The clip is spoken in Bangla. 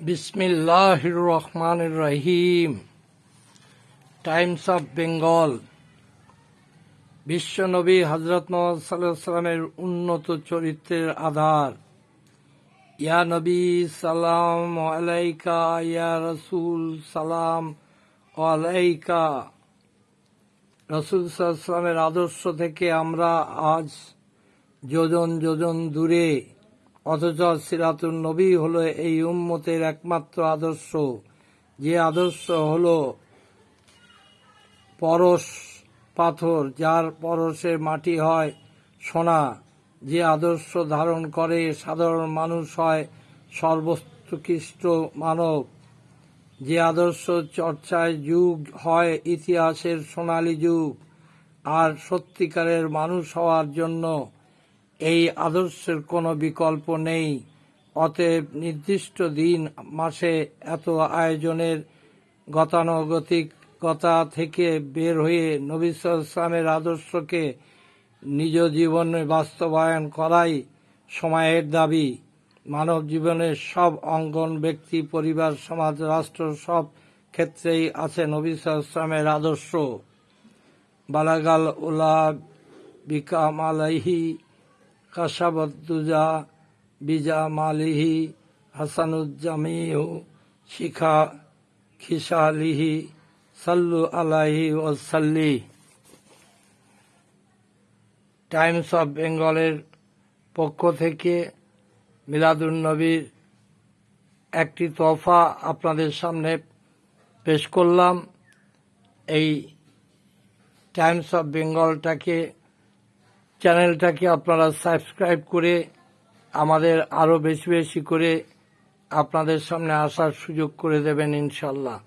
বিসমিল্লাহ রহমান রহিম টাইমস অফ বেঙ্গল। বিশ্বনবী হজরত মোহাম্মদ সাল্লামের উন্নত চরিত্রের আধার। ইয়া নবী সালাম আলাইকা, ইয়া রসুল সালাম আলাইকা। রসুল সাল্লামের আদর্শ থেকে আমরা আজ যোজন যোজন দূরে অথচ সিরাতুল নবী হলো এই উম্মতের একমাত্র আদর্শ। যে আদর্শ হল পরশ পাথর, যার পরশে মাটি হয় সোনা। যে আদর্শ ধারণ করে সাধারণ মানুষ হয় সর্বোৎকৃষ্ট মানব। যে আদর্শ চর্চায় যুগ হয় ইতিহাসের সোনালী যুগ। আর সত্যিকারের মানুষ হওয়ার জন্য এই আদর্শের কোনো বিকল্প নেই। অতএব নির্দিষ্ট দিন মাসে এত আয়োজনের গতানুগতিকতা থেকে বের হয়ে নবী ইসলামের আদর্শকে নিজ জীবনে বাস্তবায়ন করাই সময়ের দাবি। মানব জীবনের সব অঙ্গন, ব্যক্তি, পরিবার, সমাজ, রাষ্ট্র সব ক্ষেত্রেই আছে নবী ইসলামের আদর্শ। বালাগাল উলা বিকাম আলাইহি কাসাবদ্দুজা বিজা মালিহি হাসানুজ্জামিহু শিখা খিসালিহি সাল্লু আলাহি ওসাল্লি টাইমস অফ বেঙ্গলের পক্ষ থেকে মিলাদুন্নবীর একটি তোহফা আপনাদের সামনে পেশ করলাম। এই টাইমস অফ বেঙ্গলটাকে চ্যানেলটাকে আপনারা সাবস্ক্রাইব করে আমাদের আরও বেশি বেশি করে আপনাদের সামনে আসার সুযোগ করে দেবেন ইনশাল্লাহ।